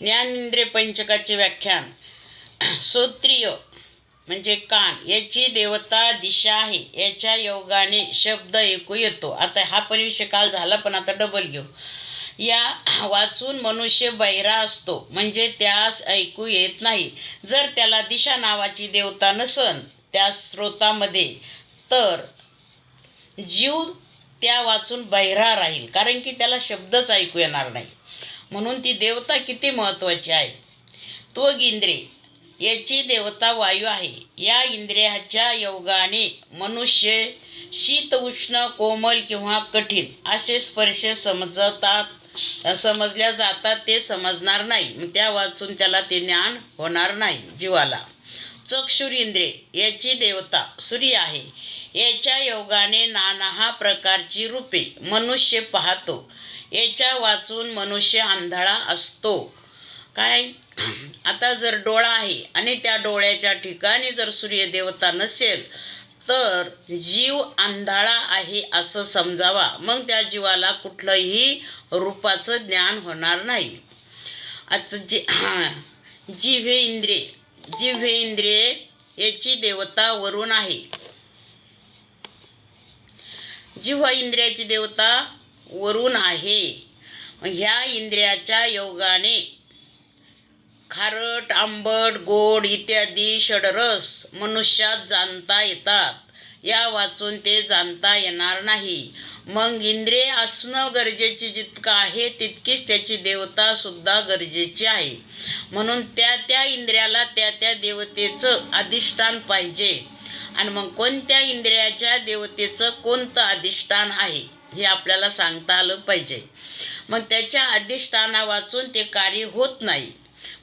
ज्ञानेंद्रिय पंचकाचे व्याख्यान. श्रोत्रिय म्हणजे कान. याची देवता दिशा आहे. याच्या योगाने शब्द ऐकू येतो. आता हा पण काल झाला पण आता डबल घेऊ. या वाचून मनुष्य बहिरा असतो. म्हणजे त्यास ऐकू येत नाही. जर त्याला दिशा नावाची देवता नसन त्या स्रोतामध्ये तर जीव त्या वाचून बहिरा राहील. कारण की त्याला शब्दच ऐकू येणार नाही. म्हणून ती देवता किती महत्त्वाची आहे? त्वग इंद्रे याची देवता वायू आहे. या इंद्रियाच्या योगाने मनुष्य शीत उष्ण कोमल किंवा कठीण असे स्पर्श समजतात. समजल्या जातात ते समजणार नाही. त्या वाचून त्याला ते ज्ञान होणार नाही जीवाला. चक्षुरिंद्रे याची देवता सूर्य आहे. याच्या योगाने नाना प्रकारची रूपे मनुष्य पाहतो. याच्या वाचून मनुष्य आंधळा असतो. काय? आता जर डोळा आहे आणि त्या डोळ्याच्या ठिकाणी जर सूर्यदेवता नसेल तर जीव आंधळा आहे असं समजावा. मग त्या जीवाला कुठलंही रूपाचं ज्ञान होणार नाही. आता जी जीवे इंद्रिय जिव्हेंद्रिये याची देवता वरून आहे. जिव्ह इंद्रियाची देवता वरून आहे. ह्या इंद्रियाच्या योगाने खारट आंबट गोड इत्यादी षडरस मनुष्यात जाणता येतात. या वाचून ते जाणता येणार नाही. मग इंद्रिय असणं गरजेचे जितकं आहे तितकीच त्याची देवता सुद्धा गरजेची आहे. म्हणून त्या त्या इंद्रियाला त्या त्या देवतेचं अधिष्ठान पाहिजे. आणि मग कोणत्या इंद्रियाच्या देवतेचं कोणतं अधिष्ठान आहे हे आपल्याला सांगता आलं पाहिजे. मग त्याच्या अधिष्ठाना वाचून ते कार्य होत नाही.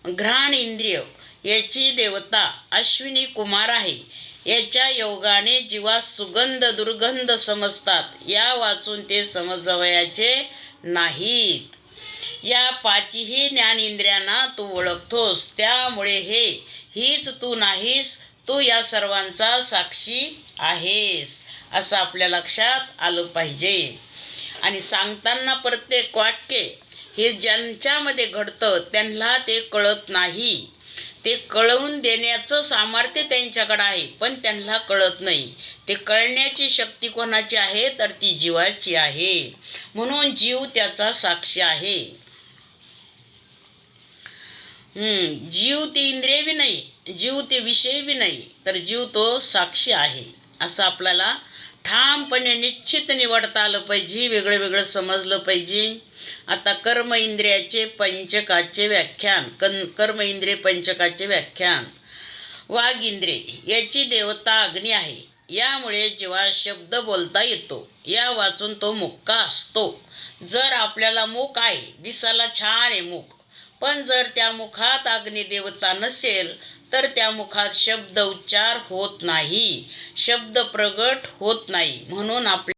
घ्राण इंद्रिय याची देवता अश्विनी कुमार आहे. याच्या योगाने जीवास सुगंध दुर्गंध समजतात. या वाचून ते समजवयाचे नाहीत. या पाचही ज्ञानेंद्रियांना तू ओळखतोस. त्यामुळे हे हीच तू नाहीस तू या सर्वांचा साक्षी आहेस असं आपल्या लक्षात आलं पाहिजे. आणि सांगताना प्रत्येक वाक्य हे ज्यांच्यामध्ये घडतं त्यांना ते कळत नाही. ते कळवून देण्याचं सामर्थ्य त्यांच्याकडं आहे पण त्यांना कळत नाही. ते कळण्याची शक्ती कोणाची आहे? तर ती जीवाची आहे. म्हणून जीव त्याचा साक्षी आहे. हम्म, जीव ते इंद्रिय बी नाही जीव ते विषय बी नाही तर जीव तो साक्षी आहे असं आपल्याला ठामपणे निश्चित निवडता आलं पाहिजे वेगळं वेगळं समजलं पाहिजे. आता कर्म इंद्रियाचे पंचकाचे व्याख्यान कन कर्म इंद्रिय पंचकाचे व्याख्यान. वाघ इंद्रिय याची देवता अग्नी आहे. यामुळे जेव्हा शब्द बोलता येतो या वाचून तो मुक्का असतो. जर आपल्याला मुख आहे दिसायला छान आहे मुख पण जर त्या मुखात अग्निदेवता नसेल तर त्या मुखात शब्द उच्चार होत नाही. शब्द प्रगट होत नाही. म्हणून आपल्या